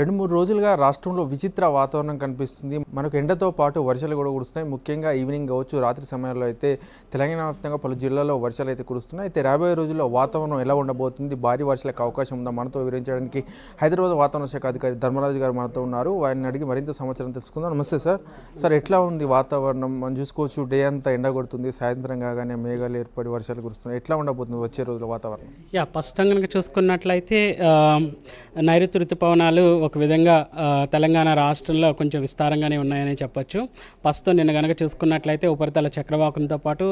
రెండు మూడు రోజులుగా రాష్ట్రంలో విచిత్ర వాతావరణం కనిపిస్తుంది. మనకు ఎండతో పాటు వర్షాలు కూడా కురుస్తున్నాయి. ముఖ్యంగా ఈవినింగ్ కావచ్చు రాత్రి సమయాల్లో అయితే తెలంగాణ వ్యాప్తంగా పలు జిల్లాల్లో వర్షాలు అయితే కురుస్తున్నాయి. అయితే రాబోయే రోజుల్లో వాతావరణం ఎలా ఉండబోతుంది? భారీ వర్షాలకు అవకాశం ఉందా? మనతో వివరించడానికి హైదరాబాద్ వాతావరణ శాఖ అధికారి ధర్మరాజు గారు మనతో ఉన్నారు. వారిని అడిగి మరింత సమాచారం తెలుసుకుందాం. నమస్తే సార్. సార్ ఎట్లా ఉంది వాతావరణం? మనం చూసుకోవచ్చు డే అంతా ఎండ కొడుతుంది. సాయంత్రం కాగానే మేఘాలు ఏర్పడి వర్షాలు కురుస్తున్నాయి. ఎట్లా ఉండబోతుంది వచ్చే రోజుల వాతావరణం? యా ప్రస్తుతం కనుక చూసుకున్నట్లయితే నైరుతి ఋతుపవనాలు ఒక విధంగా తెలంగాణ రాష్ట్రంలో కొంచెం విస్తారంగానే ఉన్నాయని చెప్పొచ్చు. ప్రస్తుతం నిన్న కనుక చూసుకున్నట్లయితే ఉపరితల చక్రవాకంతో పాటు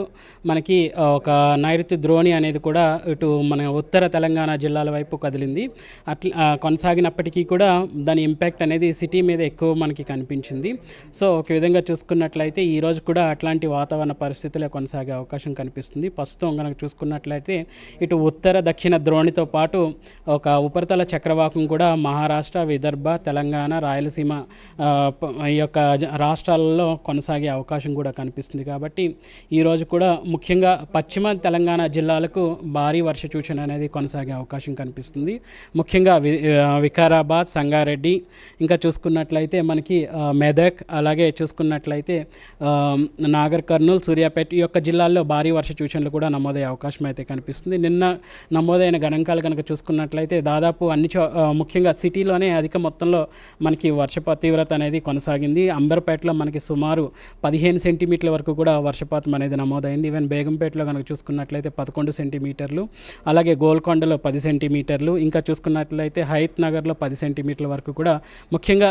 మనకి ఒక నైరుతి ద్రోణి అనేది కూడా ఇటు మన ఉత్తర తెలంగాణ జిల్లాల వైపు కదిలింది. అట్లా కొనసాగినప్పటికీ కూడా దాని ఇంపాక్ట్ అనేది సిటీ మీద ఎక్కువ మనకి కనిపించింది. సో ఒక విధంగా చూసుకున్నట్లయితే ఈరోజు కూడా అట్లాంటి వాతావరణ పరిస్థితులే కొనసాగే అవకాశం కనిపిస్తుంది. ప్రస్తుతం కనుక చూసుకున్నట్లయితే ఇటు ఉత్తర దక్షిణ ద్రోణితో పాటు ఒక ఉపరితల చక్రవాకం కూడా మహారాష్ట్ర విదర్భ తెలంగాణ రాయలసీమ ఈ యొక్క రాష్ట్రాలలో కొనసాగే అవకాశం కూడా కనిపిస్తుంది కాబట్టి ఈరోజు కూడా ముఖ్యంగా పశ్చిమ తెలంగాణ జిల్లాలకు భారీ వర్ష సూచన అనేది కొనసాగే అవకాశం కనిపిస్తుంది. ముఖ్యంగా వి వికారాబాద్ సంగారెడ్డి ఇంకా చూసుకున్నట్లయితే మనకి మెదక్ అలాగే చూసుకున్నట్లయితే నాగర్ కర్నూలు సూర్యాపేట ఈ యొక్క జిల్లాల్లో భారీ వర్ష సూచనలు కూడా నమోదయ్యే అవకాశం అయితే కనిపిస్తుంది. నిన్న నమోదైన గణాంకాలు కనుక చూసుకున్నట్లయితే దాదాపు అన్ని చో ముఖ్యంగా సిటీలోనే అది అధిక మొత్తంలో మనకి వర్షపాత తీవ్రత అనేది కొనసాగింది. అంబర్పేటలో మనకి సుమారు పదిహేను సెంటీమీటర్ల వరకు కూడా వర్షపాతం అనేది నమోదైంది. ఈవెన్ బేగంపేటలో కనుక చూసుకున్నట్లయితే పదకొండు సెంటీమీటర్లు అలాగే గోల్కొండలో పది సెంటీమీటర్లు ఇంకా చూసుకున్నట్లయితే హైత్ నగర్లో పది సెంటీమీటర్ల వరకు కూడా ముఖ్యంగా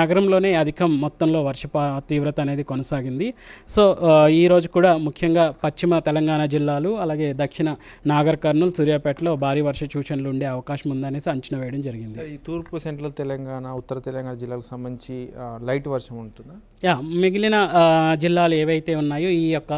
నగరంలోనే అధికం మొత్తంలో వర్షపా తీవ్రత అనేది కొనసాగింది. సో ఈరోజు ఈ రోజు కూడా ముఖ్యంగా పశ్చిమ తెలంగాణ జిల్లాలు అలాగే దక్షిణ నాగర్ కర్నూలు సూర్యాపేటలో భారీ వర్ష సూచనలు ఉండే అవకాశం ఉందనేసి అంచనా వేయడం జరిగింది. ఈ తూర్పు సెంట్రల్ తెలంగాణ ఉత్తర తెలంగాణ జిల్లాలకు సంబంధించి లైట్ వర్షం ఉంటుందా? యా మిగిలిన జిల్లాలు ఏవైతే ఉన్నాయో ఈ యొక్క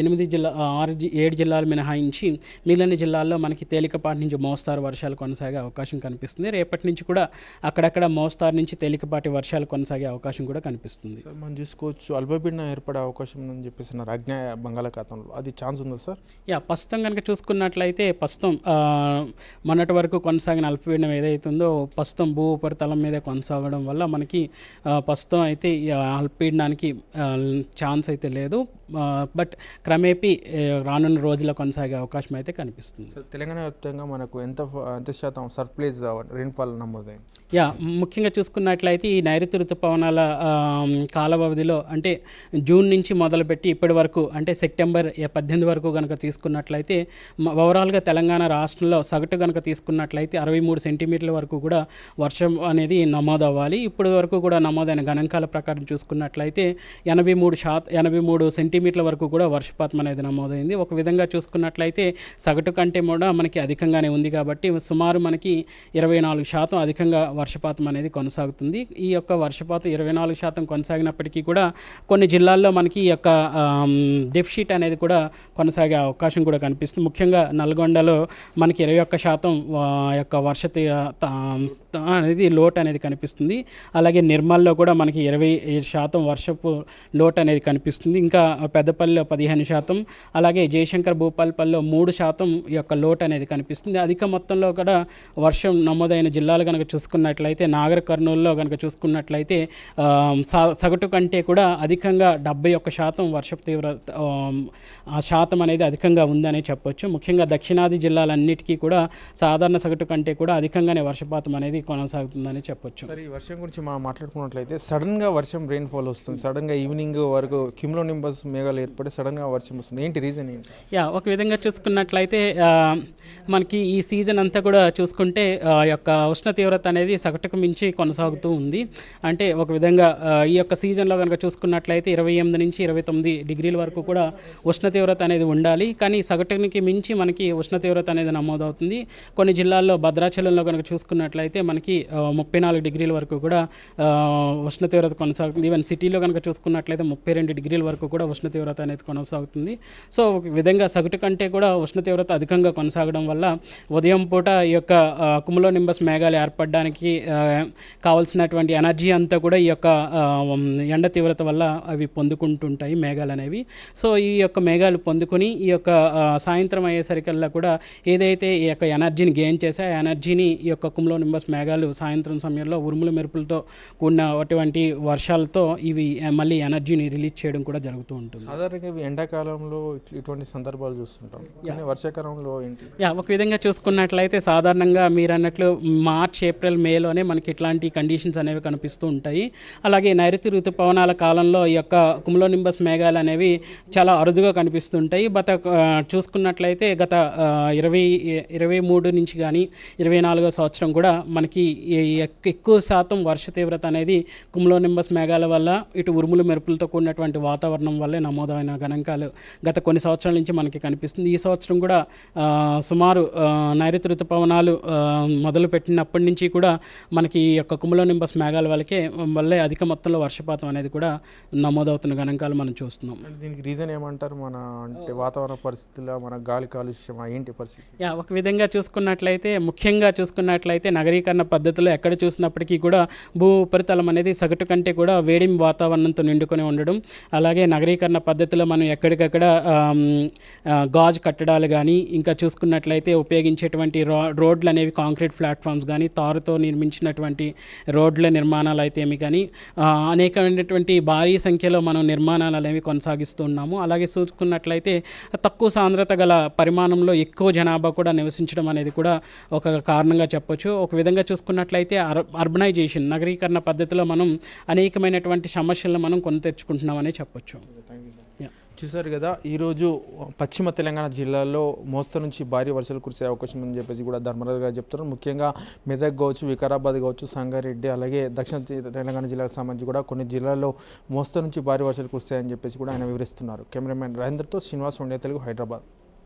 ఎనిమిది జిల్లా ఆరు ఏడు జిల్లాలు మినహాయించి మిగిలిన జిల్లాల్లో మనకి తేలికపాటి నుంచి మోస్తారు వర్షాలు కొనసాగే అవకాశం కనిపిస్తుంది. రేపటి నుంచి కూడా అక్కడక్కడ మోస్తారు నుంచి తేలికపాటి వర్షాలు కొనసాగే అవకాశం కూడా కనిపిస్తుంది. మనం చూసుకోవచ్చు అల్పపీడనం ఏర్పడే అవకాశం ఉందని చెప్పేసి అన్నారు అజ్ఞాయ బంగాళాఖాతంలో. అది ఛాన్స్ ఉందా సార్? యా ప్రస్తుతం కనుక చూసుకున్నట్లయితే ప్రస్తుతం మొన్నటి వరకు కొనసాగిన అల్పపీడనం ఏదైతే ఉందో ప్రస్తుతం భూ ఉపరితలం మీద కొనసాగడం వల్ల మనకి ప్రస్తుతం అయితే అల్పీడనానికి ఛాన్స్ అయితే లేదు. బట్ క్రమేపీ రానున్న రోజుల్లో కొనసాగే అవకాశం అయితే కనిపిస్తుంది. తెలంగాణ వ్యాప్తంగా మనకు ఎంత ఎంత శాతం సర్ప్లైజ్ రెయిన్ఫాల్ నమోదైంది? యా ముఖ్యంగా చూసుకున్నట్లయితే ఈ నైరుతి ఋతుపవనాల కాల వ్యవధిలో అంటే జూన్ నుంచి మొదలుపెట్టి ఇప్పటి వరకు అంటే సెప్టెంబర్ పద్దెనిమిది వరకు కనుక తీసుకున్నట్లయితే ఓవరాల్గా తెలంగాణ రాష్ట్రంలో సగటు కనుక తీసుకున్నట్లయితే అరవై మూడు సెంటీమీటర్ల వరకు కూడా వర్షం అనేది నమోదవ్వాలి ఇప్పటి వరకు కూడా నమోదైన గణాంకాల ప్రకారం చూసుకున్నట్లయితే ఎనభై మూడు శాత ఎనభై మూడు సెంటీమీటర్ల వరకు కూడా వర్షపాతం అనేది నమోదైంది. ఒక విధంగా చూసుకున్నట్లయితే సగటు కంటే కూడా మనకి అధికంగానే ఉంది కాబట్టి సుమారు మనకి ఇరవై నాలుగు శాతం అధికంగా వర్షపాతం అనేది కొనసాగుతుంది. ఈ యొక్క వర్షపాతం ఇరవై నాలుగు శాతం కొనసాగినప్పటికీ కూడా కొన్ని జిల్లాల్లో మనకి ఈ యొక్క డెఫిషిట్ అనేది కూడా కొనసాగే అవకాశం కూడా కనిపిస్తుంది. ముఖ్యంగా నల్గొండలో మనకి ఇరవై ఒక్క శాతం ఆ, యొక్క వర్ష అనేది లోటు అనేది కనిపిస్తుంది. అలాగే నిర్మల్లో కూడా మనకి ఇరవై శాతం వర్షపు లోటు అనేది కనిపిస్తుంది. ఇంకా పెద్దపల్లిలో పదిహేను శాతం అలాగే జయశంకర్ భూపాలపల్లిలో మూడు శాతం ఈ యొక్క లోటు అనేది కనిపిస్తుంది. అధిక మొత్తంలో కూడా వర్షం నమోదైన జిల్లాలు కనుక చూసుకున్నట్లయితే నాగర్ కర్నూలులో కనుక చూసుకున్నట్లయితే సగటు కంటే కూడా అధికంగా డెబ్బై ఒక్క శాతం వర్షపు తీవ్రత శాతం అనేది అధికంగా ఉందని చెప్పొచ్చు. ముఖ్యంగా దక్షిణాది జిల్లాలన్నిటికీ కూడా సాధారణ సగటు కంటే కూడా అధికంగానే వర్షపాతం అనేది కొనసాగుతుందని చెప్పొచ్చు. సార్ ఈ వర్షం గురించి మనం మాట్లాడుకున్నట్లయితే సడన్గా వర్షం రెయిన్ఫాల్ వస్తుంది. సడన్గా ఈవినింగ్ వరకు క్యూమ్లో నింబస్ మేఘాలు ఏర్పడి సడన్గా వర్షం వస్తుంది. ఏంటి రీజన్ ఏంటి? యా ఒక విధంగా చూసుకున్నట్లయితే మనకి ఈ సీజన్ అంతా కూడా చూసుకుంటే ఆ యొక్క ఉష్ణ తీవ్రత అనేది సగటుకు మించి కొనసాగుతూ ఉంది. అంటే ఒక విధంగా ఈ యొక్క సీజన్లో కనుక చూసుకున్నట్లయితే ఇరవై ఎనిమిది నుంచి ఇరవై తొమ్మిది డిగ్రీల వరకు కూడా ఉష్ణ తీవ్రత అనేది ఉండాలి. కానీ సగటునికి మించి మనకి ఉష్ణ తీవ్రత అనేది నమోదవుతుంది. కొన్ని జిల్లాల్లో భద్రాచలంలో కనుక చూసుకున్నట్లయితే మనకి ముప్పై నాలుగు డిగ్రీల వరకు కూడా ఉష్ణ తీవ్రత కొనసాగుతుంది. ఈవెన్ సిటీలో కనుక చూసుకున్నట్లయితే ముప్పై రెండు డిగ్రీల వరకు కూడా ఉష్ణ తీవ్రత అనేది కొనసాగుతుంది. సో ఒక విధంగా సగటు కంటే కూడా ఉష్ణ తీవ్రత అధికంగా కొనసాగడం వల్ల ఉదయం పూట ఈ యొక్క కుములో నింబస్ మేఘాలు ఏర్పడడానికి మనకి కావాల్సినటువంటి ఎనర్జీ అంతా కూడా ఈ యొక్క ఎండ తీవ్రత వల్ల అవి పొందుకుంటుంటాయి మేఘాలు అనేవి. సో ఈ యొక్క మేఘాలు పొందుకొని ఈ యొక్క సాయంత్రం అయ్యేసరికల్లా కూడా ఏదైతే ఈ యొక్క ఎనర్జీని గెయిన్ చేసే ఆ ఎనర్జీని ఈ యొక్క కుమ్లో నింబస్ మేఘాలు సాయంత్రం సమయంలో ఉరుముల మెరుపులతో కూడిన అటువంటి వర్షాలతో ఇవి మళ్ళీ ఎనర్జీని రిలీజ్ చేయడం కూడా జరుగుతూ ఉంటుంది. సాధారణంగా ఇవి ఎండాకాలంలో ఇట్- ఇటువంటి సందర్భాలు చూస్తుంటాం. కానీ వర్షాకాలంలో ఏంటి? యా ఒక విధంగా చూసుకున్నట్లయితే సాధారణంగా మీరు అన్నట్లు మార్చ్ ఏప్రిల్ మేలోనే మనకి ఇట్లాంటి కండిషన్స్ అనేవి కనిపిస్తూ ఉంటాయి. అలాగే నైరుతి ఋతుపవనాల కాలంలో ఈ యొక్క కుములోనింబస్ మేఘాలు అనేవి చాలా అరుదుగా కనిపిస్తుంటాయి. గత చూసుకున్నట్లయితే గత ఇరవై ఇరవై మూడు నుంచి కానీ ఇరవై నాలుగో సంవత్సరం కూడా మనకి ఈ ఎక్కువ శాతం వర్ష తీవ్రత అనేది కుములోనింబస్ మేఘాల వల్ల ఇటు ఉరుములు మెరుపులతో కూడినటువంటి వాతావరణం వల్లే నమోదైన గణాంకాలు గత కొన్ని సంవత్సరాల నుంచి మనకి కనిపిస్తుంది. ఈ సంవత్సరం కూడా సుమారు నైరుతి ఋతుపవనాలు మొదలుపెట్టినప్పటి నుంచి కూడా మనకి ఈ యొక్క కుములోనింబస్ మేఘాల వల్లకే వల్లే అధిక మొత్తంలో వర్షపాతం అనేది కూడా నమోదవుతున్న గణాంకాలు మనం చూస్తున్నాం. దీనికి రీజన్ ఏమంటారు? మన అంటే వాతావరణ పరిస్థితుల మన గాలి కాలుష్యం ఏంటి పరిస్థితి? యా ఒక విధంగా చూసుకున్నట్లయితే ముఖ్యంగా చూసుకున్నట్లయితే నగరీకరణ పద్ధతిలో ఎక్కడ చూసినప్పటికీ కూడా భూ ఉపరితలం అనేది సగటు కంటే కూడా వేడిమి వాతావరణంతో నిండుకొని ఉండడం అలాగే నగరీకరణ పద్ధతిలో మనం ఎక్కడికక్కడ గాజు కట్టడాలు కానీ ఇంకా చూసుకున్నట్లయితే ఉపయోగించేటువంటి రో రోడ్లు అనేవి కాంక్రీట్ ప్లాట్ఫామ్స్ కానీ తారుతో నిర్మించినటువంటి రోడ్ల నిర్మాణాలు అయితే ఏమి కానీ అనేకమైనటువంటి భారీ సంఖ్యలో మనం నిర్మాణాలు అనేవి కొనసాగిస్తూ ఉన్నాము అలాగే చూసుకున్నట్లయితే తక్కువ సాంద్రత గల పరిమాణంలో ఎక్కువ జనాభా కూడా నివసించడం అనేది కూడా ఒక కారణంగా చెప్పొచ్చు. ఒక విధంగా చూసుకున్నట్లయితే అర్ అర్బనైజేషన్ నగరీకరణ పద్ధతిలో మనం అనేకమైనటువంటి సమస్యలను మనం కొని తెచ్చుకుంటున్నామని చెప్పొచ్చు. చూసారు కదా ఈరోజు పశ్చిమ తెలంగాణ జిల్లాలో మోస్తరు నుంచి భారీ వర్షాలు కురిసే అవకాశం ఉందని చెప్పేసి కూడా ధర్మరాజు గారు చెప్తున్నారు. ముఖ్యంగా మెదక్ కావచ్చు వికారాబాద్ కావచ్చు సంగారెడ్డి అలాగే దక్షిణ తెలంగాణ జిల్లాకు సంబంధించి కూడా కొన్ని జిల్లాల్లో మోస్తరు నుంచి భారీ వర్షాలు కురిస్తాయని చెప్పేసి కూడా ఆయన వివరిస్తున్నారు. కెమెరామెన్ రాజేంద్రతో శ్రీనివాస్ ఉండే తెలుగు హైదరాబాద్.